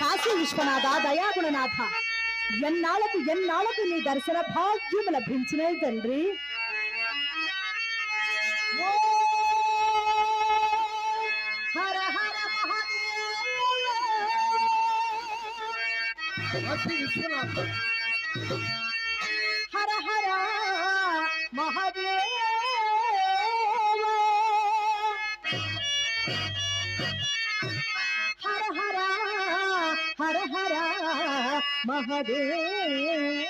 కాశీ విశ్వనాథ దయాగుణనాథ. ఎన్నాళ్ళకు ఎన్నాళ్ళకు నీ దర్శన భాగ్యము లభించినది తండ్రి. హర హర మహాదేవ హర హర మహాదేవ. మహాదేవ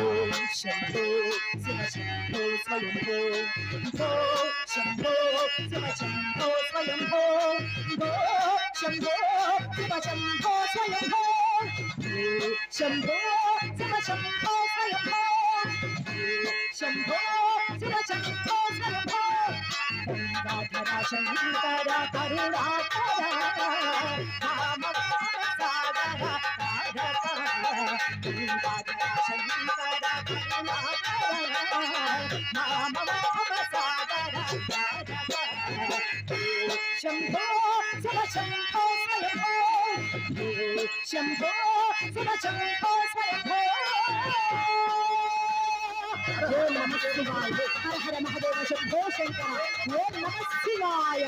ఓం శంభో శివ శంభో స్వయంభో భో శంభో శివ శంభో స్వయంభో భో శంభో శివ శంభో స్వయంభో గంగాధర శంకర కరుణాకర రామ సాగర గంగాధర శంకర కరుణాకర రామ సాగర శంభో శివ శంభో స్వయంభో శంభో శివ శంభో ఓం నమ శివాయ హర హర మహదేవ శంభో శంకర ఓం నమ శివాయ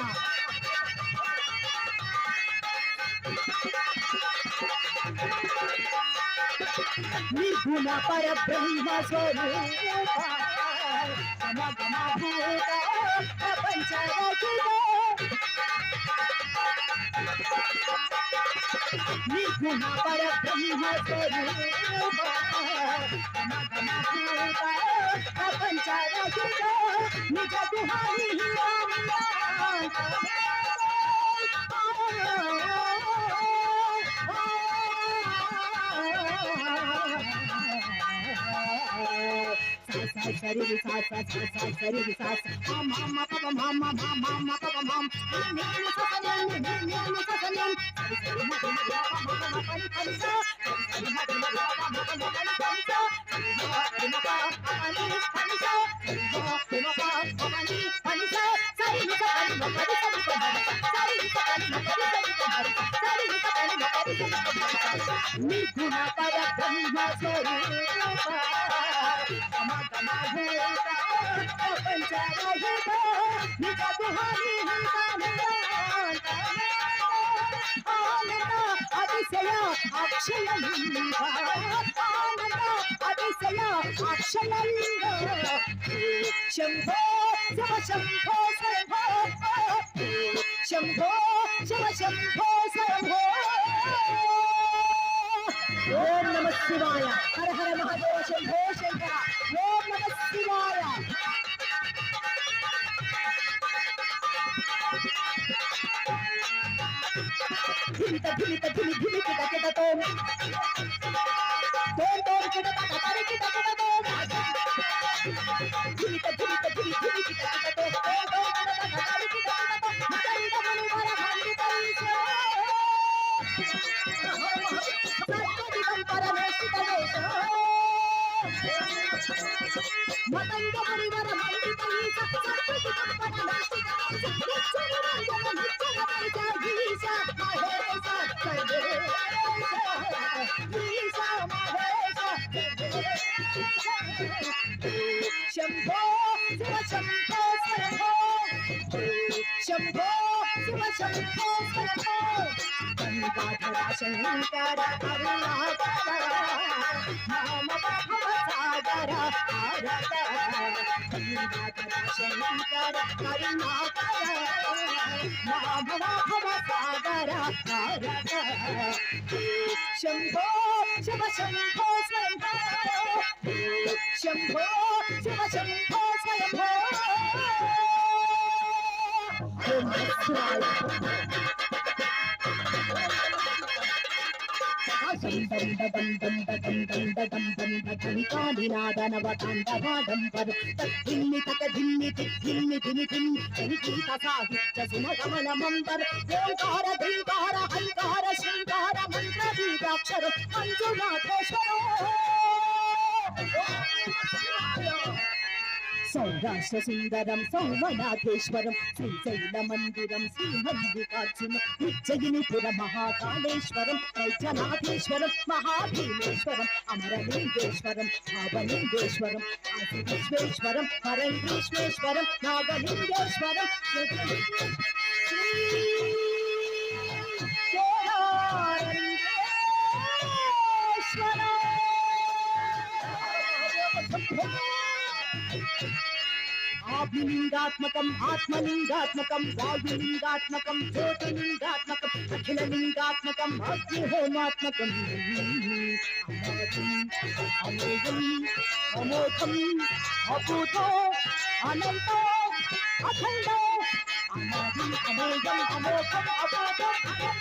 నిర్గుణ పరబ్రహ్మ స్వరూప సమగమ భూత ప్రపంచ నిర్గుణ పరబ్రహ్మ స్వరూప సమగమ భూత ప్రపంచ నిజ గుహాని సరి సా సా సా సా సరి సరి సరి మా మా మా పర బ్రహ్మ స్వరూప భూత రహిత నిజ అతిశయ అక్షయంగా అతిశయ అక్షయంగా శంభో శివ శంభో శంభో శంభో శివ శంభో శంభో ఓం నమ శివాయ. హర హర మహాదేవ శంభో శంకర. ঝিলিকা ঝিলি ঝিলিকে ডাকে ডাকো శివ శంభో శంభో గంగాధర శంకర కరుణాకర నామ భవ సాగర లీలాదనవ తాండవాడం పరు తద్ధిన్ని తకధిన్ని తిద్ధిన్ని తిని తిన్ చరికీత సాహిత్య సుమగమన మంబర్ ఓంకార ధింకార హంకార శృంగార మంత్ర బీజాక్షర మంజునాథేశ్వర! Oh, సౌరాష్ట్ర సుందరం సౌమనాథేశ్వరం శ్రీశైల మందిరం శ్రీమల్లికార్జున ఉజ్జయినిపుర మహాకాళేశ్వరం వైద్యనాథేశ్వరం మహాభీమేశ్వరం అమరలింగేశ్వరం భావలింగేశ్వరం ఆదివిశ్వేశ్వరం పరంగేశ్వేశ్వరం నాగలింగేశ్వరం ఆభిలింగాత్మకం ఆత్మలింగాత్మకం आभिलिङ्गात्मकम् आत्मलिङ्गात्मकम् वायुलिङ्गात्मकम् ज्योतिलिङ्गात्मकम् अखिललिङ्गात्मकम् अग्निहोमात्मकम्। अमेयम् अमोघम् अपूतो अनन्तो, अखण्डो। अनादिम् अमेयम् अमोघम् अनन्तो, अखण्डो।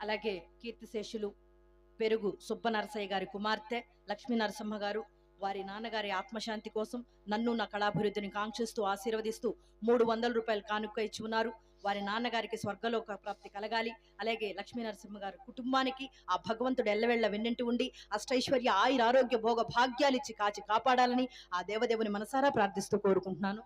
అలాగే కీర్తిశేషులు పెరుగు సుబ్బనరసయ్య గారి కుమార్తె లక్ష్మీ నరసింహ గారు వారి నాన్నగారి ఆత్మశాంతి కోసం నన్ను నా కళాభివృద్ధిని కాంక్షిస్తూ ఆశీర్వదిస్తూ మూడు వందల రూపాయలు కానుక ఇచ్చి ఉన్నారు. వారి నాన్నగారికి స్వర్గలోక ప్రాప్తి కలగాలి. అలాగే లక్ష్మీ నరసింహ గారి కుటుంబానికి ఆ భగవంతుడు ఎల్లవెళ్ళ వెన్నింటి ఉండి అష్టైశ్వర్య ఆయుర ఆరోగ్య భోగ భాగ్యాలు ఇచ్చి కాచి కాపాడాలని ఆ దేవదేవుని మనసారా ప్రార్థిస్తూ కోరుకుంటున్నాను.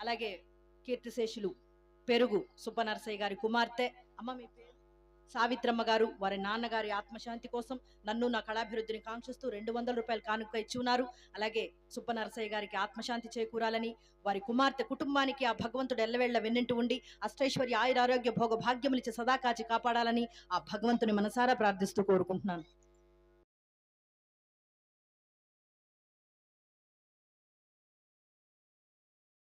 అలాగే కీర్తిశేషులు పెరుగు సుబ్బనరసయ్య గారి కుమార్తె. అమ్మ మీ పేరు? సావిత్రమ్మ గారు వారి నాన్నగారి ఆత్మశాంతి కోసం నన్ను నా కళాభివృద్ధిని కాంక్షిస్తూ రెండు వందల రూపాయలు కానుక ఇచ్చి ఉన్నారు. అలాగే సుబ్బనరసయ్య గారికి ఆత్మశాంతి చేకూరాలని వారి కుమార్తె కుటుంబానికి ఆ భగవంతుడు ఎల్లవేళ్ళ వెన్నింటి ఉండి అష్టైశ్వర్య ఆయురారోగ్య భోగ భాగ్యములిచ్చి సదాకాచి కాపాడాలని ఆ భగవంతుని మనసారా ప్రార్థిస్తూ కోరుకుంటున్నాను.